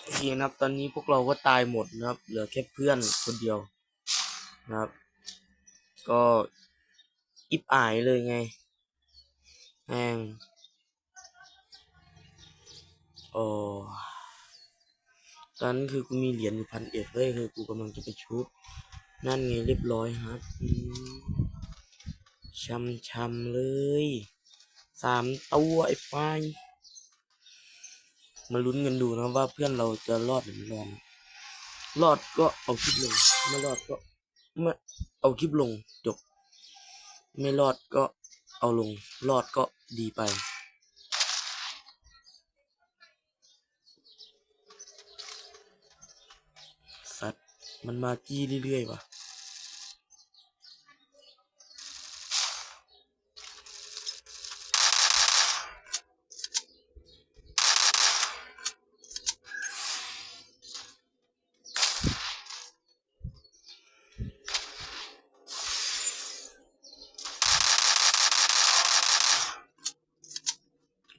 โอเคนะครับ ตอนนี้พวกเราก็ตายหมดนะครับ เหลือแค่เพื่อนคนเดียวนะครับ ก็อิบอายเลยไงแม่งโอ้ตอนนั้นคือกูมีเหรียญอยู่พันเอ็ดเลยคือกูกำลังจะไปชุบ นั่นไงเรียบร้อยครับช้ำช้ำๆเลย สามตัวไอ้ไฟ มาลุ้นกันดูนะว่าเพื่อนเราจะรอดหรือไม่รอดรอดก็เอาคลิปลง ไม่รอดก็ไม่เอาคลิปลงจบ ไม่รอดก็เอาลง รอดก็ดีไป สัตว์มันมาจี้เรื่อยๆว่ะ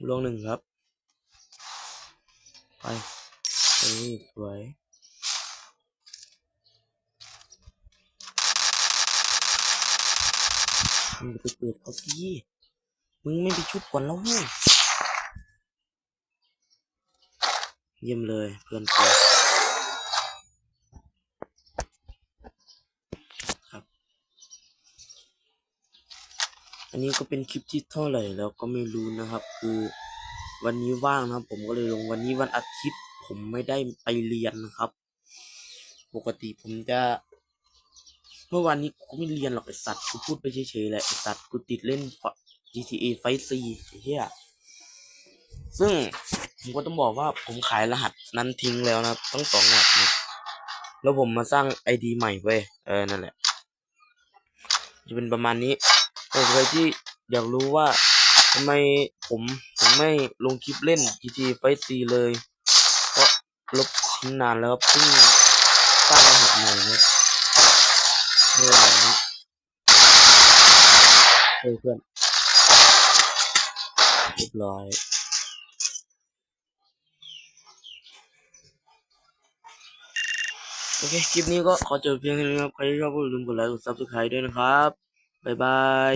ลวงหนึ่งครับ ไปนี่สวยมึงไปเปิดเขาสิมึงไม่ไปชุบก่อนแล้วเว้ยเยี่ยมเลยเพื่อนกูครับ อั นนี้ก็เป็นคลิปที่เท่าไหร่แล้วก็ไม่รู้นะครับ คือวันนี้ว่างนะครับ ผมก็เลยลงวันนี้วันอาทิตย์ ผมไม่ได้ไปเรียนนะครับ ปกติผมจะ เมื่อวานนี้กูไม่เรียนหรอกไอสัตว์กูพูดไปเฉยๆแหละไอสัตว์กูติดเล่น GTA ไฟซีไอ้เหี้ยซึ่งผมก็ต้องบอกว่าผมขายรหัสนั้นทิ้งแล้วนะครับทั้งสองรหัสนะแล้วผมมาสร้างไอดีใหม่เว้ยเออนั่นแหละ จะเป็นประมาณนี้ แต่ใครที่อยากรู้ว่าทำไมผมถึงไม่ลงคลิปเล่น GTA ไฟซีเลยก็ลบทิ้งนานแล้วครับเพิ่งสร้างรหัสใหม่นเมื่อวานนี้เฮ้ยเพื่อนเรียบร้อยโอเค คลิปนี้ก็ขอจบเพียงเท่านี้ครับ ใครที่ชอบก็อย่าลืมกดไลค์ กด subscribe ด้วยนะครับ บ๊ายบาย